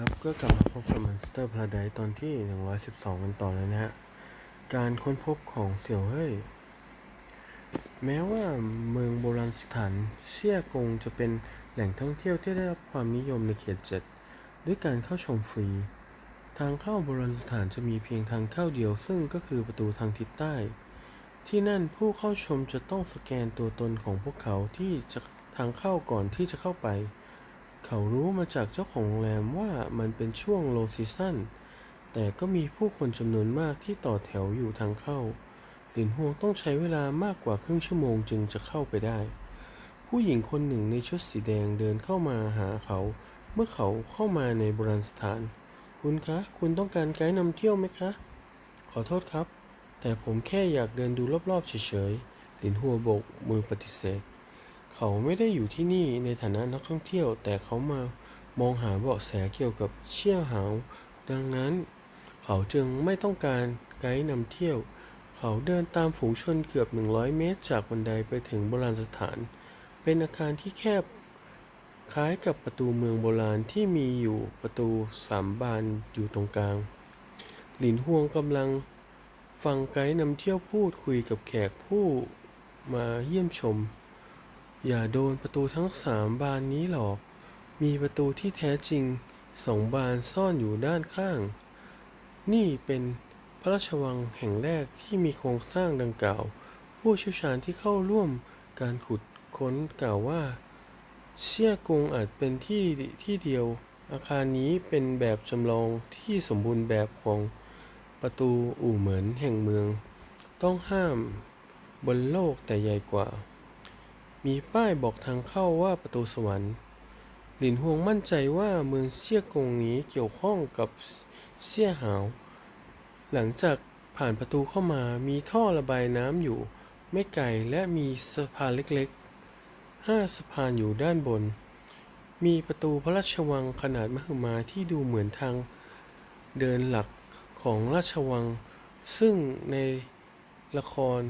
ครับก็กลับมาพบกับ Monster Paradise ตอนที่ 112 กันต่อเลยนะฮะ การค้นพบของเสี่ยวเฮ่ยแม้ว่าเมืองโบราณสถานเชี่ยกงจะเป็นแหล่งท่องเที่ยวที่ได้รับความนิยมในเขตเจ็ดด้วยการเข้าชมฟรี ทางเข้าโบราณสถานจะมีเพียงทางเข้าเดียวซึ่งก็คือประตูทางทิศใต้ ที่นั่นผู้เข้าชมจะต้องสแกนตัวตนของพวกเขาที่จะทางเข้าก่อนที่จะเข้าไป เขารู้มาจากเจ้าของโรงแรมว่ามันเป็นช่วงโลซีซั่น แต่ก็มีผู้คนจำนวนมากที่ต่อแถวอยู่ทางเข้า หลินฮวงต้องใช้เวลามากกว่าครึ่งชั่วโมงจึงจะเข้าไปได้ ผู้หญิงคนหนึ่งในชุดสีแดงเดินเข้ามาหาเขา เมื่อเขาเข้ามาในโบราณสถาน คุณคะ คุณต้องการไกด์นำเที่ยวไหมคะ ขอโทษครับ แต่ผมแค่อยากเดินดูรอบๆเฉยๆ หลินหัวโบกมือปฏิเสธ เขาไม่ได้อยู่ที่นี่ในฐานะนักท่องเที่ยว แต่เขามามองหาเบาะแสเกี่ยวกับเชี่ยวหาว ดังนั้น เขาจึงไม่ต้องการไกด์นำเที่ยว เขาเดินตามฝูงชนเกือบ 100 เมตร จากบันไดไปถึงโบราณสถาน เป็นอาคารที่แคบ คล้ายกับประตูเมืองโบราณที่มีอยู่ประตูสามบานอยู่ตรงกลาง หลินฮวงกำลังฟังไกด์นำเที่ยวพูดคุยกับแขกผู้มาเยี่ยมชม อย่าโดนประตูทั้งสามบานนี้หรอก มีประตูที่แท้จริงสองบานซ่อนอยู่ด้านข้าง นี่เป็นพระราชวังแห่งแรกที่มีโครงสร้างดังกล่าว ผู้เชี่ยวชาญที่เข้าร่วมการขุดค้นกล่าวว่า เชี่ยกงอาจเป็นที่ที่เดียว อาคารนี้เป็นแบบจำลองที่สมบูรณ์แบบของประตูอู่เหมือนแห่งเมือง ต้องห้ามบนโลกแต่ใหญ่กว่า มีป้ายบอกทางเข้าว่าประตูสวรรค์ หลินฮวงมั่นใจว่าเมืองเชี่ยกงนี้เกี่ยวข้องกับเชี่ยหาว หลังจากผ่านประตูเข้ามามีท่อระบายน้ำอยู่ ไม่ไกลและมีสะพานเล็กๆห้าสะพานอยู่ด้านบน มีประตูพระราชวังขนาดมหึมาที่ดูเหมือนทางเดินหลักของราชวัง ซึ่งในละคร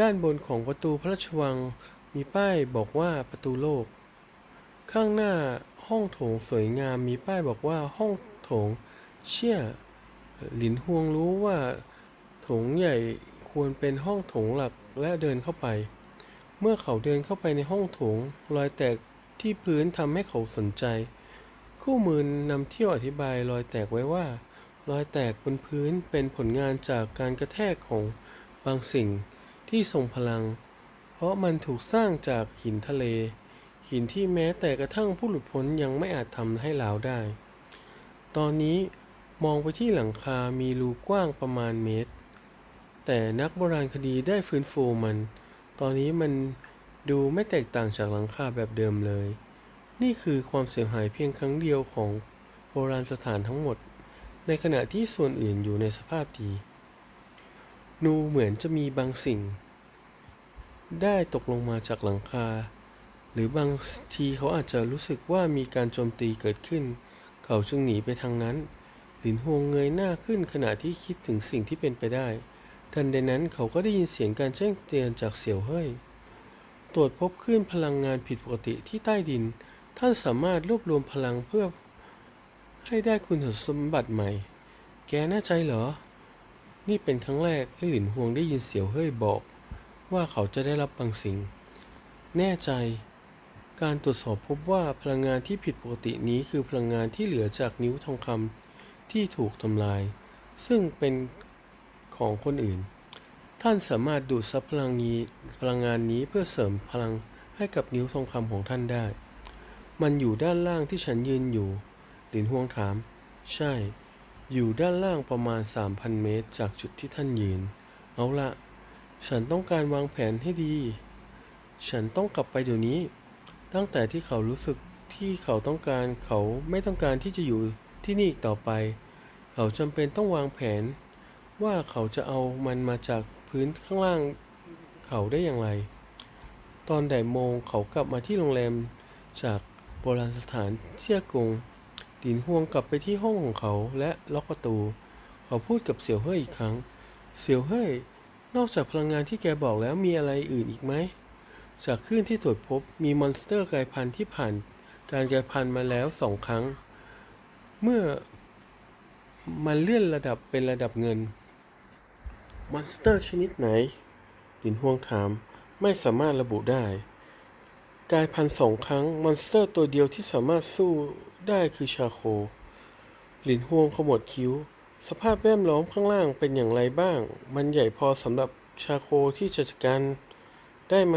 ด้านบนของประตูพระราชวังมีป้ายบอกว่าประตูโลก ข้างหน้าห้องโถงสวยงามมีป้ายบอกว่าห้องโถงเชี่ยหลินฮวงรู้ว่าโถงใหญ่ควรเป็นห้องโถงหลักและเดินเข้าไป เมื่อเขาเดินเข้าไปในห้องโถงรอยแตกที่พื้นทำให้เขาสนใจ คู่มือนำเที่ยวอธิบายรอยแตกไว้ว่า รอยแตกบนพื้นเป็นผลงานจากการกระแทกของบางสิ่ง ที่ทรงพลัง เพราะมันถูกสร้างจากหินทะเล หินที่แม้แต่กระทั่งผู้หลุดพ้นยังไม่อาจทำให้หลาวได้ ตอนนี้มองไปที่หลังคามีรูกว้างประมาณเมตร แต่นักโบราณคดีได้ฟื้นฟูมัน ตอนนี้มันดูไม่แตกต่างจากหลังคาแบบเดิมเลย นี่คือความเสียหายเพียงครั้งเดียวของโบราณสถานทั้งหมด ในขณะที่ส่วนอื่นอยู่ในสภาพดี นูเหมือนจะมีบางสิ่ง ได้ตกลงมาจากหลังคา หรือบางทีเขาอาจจะรู้สึกว่ามีการโจมตีเกิดขึ้น เขาจึงหนีไปทางนั้น หลินฮวงเงยหน้าขึ้นขณะที่คิดถึงสิ่งที่เป็นไปได้ ทันใดนั้นเขาก็ได้ยินเสียงการแจ้งเตือนจากเสี่ยวเฮ่ยตรวจพบคลื่นพลังงานผิดปกติที่ใต้ดิน ท่านสามารถรวบรวมพลังเพื่อ ให้ได้คุณสมบัติใหม่ แกน่าใจเหรอ นี่เป็นครั้งแรกที่หลินฮวงได้ยินเสี่ยวเฮ่ยบอก ว่าเขาจะได้รับบางสิ่ง แน่ใจ การตรวจสอบพบว่าพลังงานที่ผิดปกตินี้คือพลังงานที่เหลือจากนิ้วทองคำที่ถูกทำลาย ซึ่งเป็นของคนอื่น ท่านสามารถดูดซับพลังนี้พลังงานนี้เพื่อเสริมพลังให้กับนิ้วทองคำของท่านได้ มันอยู่ด้านล่างที่ฉันยืนอยู่หลินฮวงถาม ใช่ อยู่ด้านล่างประมาณ 3,000 เมตร จากจุดที่ท่านยืน เอาละ ฉันต้องการวางแผนให้ดี ฉันต้องกลับไปเดี๋ยวนี้ ตั้งแต่ที่เขารู้สึกที่เขาต้องการเขาไม่ต้องการที่จะอยู่ที่นี่อีกต่อไป เขาจำเป็นต้องวางแผน ว่าเขาจะเอามันมาจากพื้นข้างล่างเขาได้อย่างไร ตอนบ่ายโมงเขากลับมาที่โรงแรมจากโบราณสถานเชี่ยกงดินฮวงกลับไปที่ห้องของเขาและล็อกประตู เขาพูดกับเสี่ยวเฮ่ยอีกครั้ง เสี่ยวเฮ่ย นอกจากพลังงานที่แกบอกแล้วมีอะไรอื่นอีกไหม จากคลื่นที่ตรวจพบมีมอนสเตอร์กลายพันธุ์ที่ผ่านการกลายพันธุ์มาแล้วสองครั้ง เมื่อมันเลื่อนระดับเป็นระดับเงิน มอนสเตอร์ชนิดไหนหลินฮวงถาม ไม่สามารถระบุได้ กลายพันธุ์สองครั้ง มอนสเตอร์ตัวเดียวที่สามารถสู้ได้คือชาโค หลินฮวงขมวดคิ้ว สภาพแวดล้อมข้างล่างเป็นอย่างไรบ้าง มันใหญ่พอสำหรับชาโคที่จะจัดการได้ไหม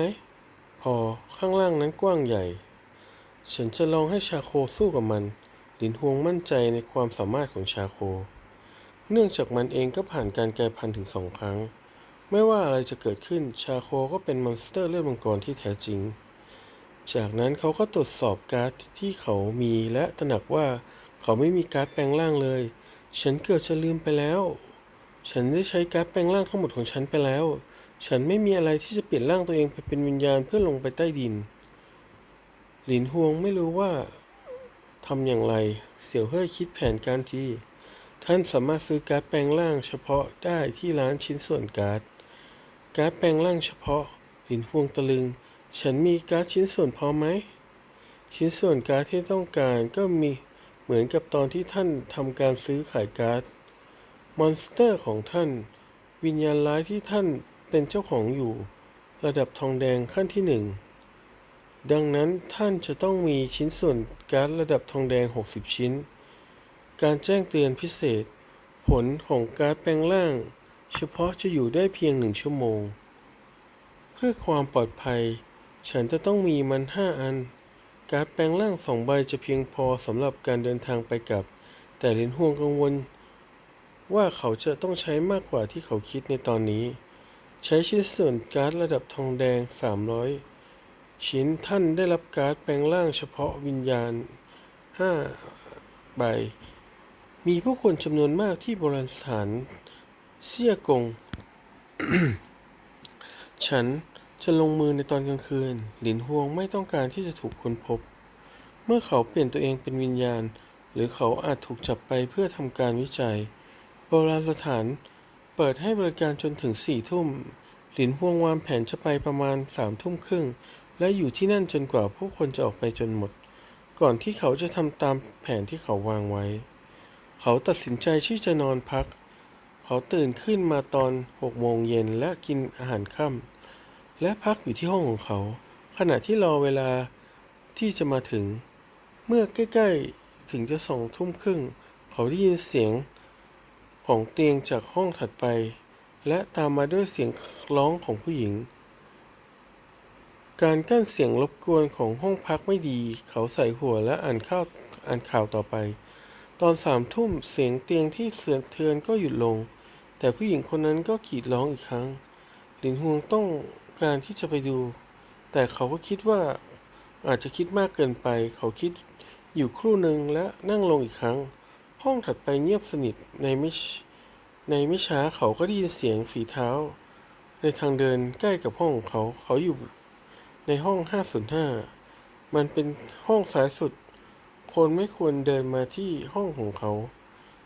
พอข้างล่างนั้นกว้างใหญ่ ฉันจะลองให้ชาโคสู้กับมันหลินฮวงมั่นใจในความสามารถของชาโค เนื่องจากมันเองก็ผ่านการกลายพันธุ์ถึงสองครั้ง ไม่ว่าอะไรจะเกิดขึ้น ชาโคก็เป็นมอนสเตอร์เลือดมังกรที่แท้จริง จากนั้นเขาก็ตรวจสอบการ์ดที่เขามีและตระหนักว่าเขาไม่มีการ์ดแปลงร่างเลย ฉันเกือบจะลืมไปแล้ว ฉันได้ใช้การ์ดแปลงร่างทั้งหมดของฉันไปแล้ว ฉันไม่มีอะไรที่จะเปลี่ยนร่างตัวเองไปเป็นวิญญาณเพื่อลงไปใต้ดิน หลินฮวงไม่รู้ว่าทำอย่างไร เสี่ยวเฮ่ยคิดแผนการทีท่านสามารถซื้อการ์ดแปลงร่างเฉพาะได้ที่ร้านชิ้นส่วนการ์ด การ์ดแปลงร่างเฉพาะ หลินฮวงตะลึง ฉันมีการ์ดชิ้นส่วนพอไหม ชิ้นส่วนการ์ดที่ต้องการก็มี เหมือนกับตอนที่ท่านทำการซื้อขายการ์ด มอนสเตอร์ของท่าน วิญญาณร้ายที่ท่านเป็นเจ้าของอยู่ ระดับทองแดงขั้นที่หนึ่งดังนั้นท่านจะต้องมีชิ้นส่วนการ์ดระดับทองแดง 60 ชิ้น การแจ้งเตือนพิเศษ ผลของการ์ดแปลงร่าง เฉพาะจะอยู่ได้เพียงหนึ่งชั่วโมง เพื่อความปลอดภัย ฉันจะต้องมีมันห้าอัน การแปลงร่างสองใบจะเพียงพอสำหรับการเดินทางไปกลับ แต่ลินห่วงกังวล ว่าเขาจะต้องใช้มากกว่าที่เขาคิดในตอนนี้ ใช้ชิ้นส่วนการ์ดระดับทองแดง 300 ชิ้นท่านได้รับการ์ดแปลงร่างเฉพาะวิญญาณ 5 ใบ มีผู้คนจำนวนมากที่โบราณสถานเซี่ยกง ฉัน จะลงมือในตอนกลางคืน หลินฮวงไม่ต้องการที่จะถูกค้นพบ เมื่อเขาเปลี่ยนตัวเองเป็นวิญญาณ หรือเขาอาจถูกจับไปเพื่อทำการวิจัย โบราณสถานเปิดให้บริการจนถึงสี่ทุ่ม หลินฮวงวางแผนจะไปประมาณสามทุ่มครึ่ง และอยู่ที่นั่นจนกว่าผู้คนจะออกไปจนหมด ก่อนที่เขาจะทำตามแผนที่เขาวางไว้ เขาตัดสินใจที่จะนอนพัก เขาตื่นขึ้นมาตอนหกโมงเย็นและกินอาหารค่ำ และพักอยู่ที่ห้องของเขา ขณะที่รอเวลาที่จะมาถึง เมื่อใกล้ๆถึงจะสองทุ่มครึ่ง เขาได้ยินเสียงของเตียงจากห้องถัดไป และตามมาด้วยเสียงร้องของผู้หญิง การกั้นเสียงรบกวนของห้องพักไม่ดี เขาใส่หัวและอ่านข่าวอ่านข่าวต่อไป ตอนสามทุ่มเสียงเตียงที่เสื่อมเทือนก็หยุดลง แต่ผู้หญิงคนนั้นก็กรีดร้องอีกครั้งหลินฮวงต้อง การที่จะไปดู แต่เขาก็คิดว่าอาจจะคิดมากเกินไป เขาคิดอยู่ครู่หนึ่งและนั่งลงอีกครั้ง ห้องถัดไปเงียบสนิทในไม่ในไม่ช้าเขาก็ได้ยินเสียงฝีเท้า ในทางเดินใกล้กับห้องของเขา เขาอยู่ในห้อง 505 มันเป็นห้องสายสุด คนไม่ควรเดินมาที่ห้องของเขา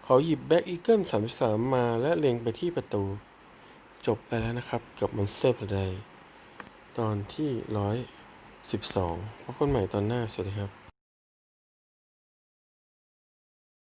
เขาหยิบแบ็กอีเกิล33 มาและเล็งไปที่ประตู จบไปแล้วนะครับกับ Monster ตอนที่ร้อยสิบสองพบกันใหม่ตอนหน้า สวัสดีครับ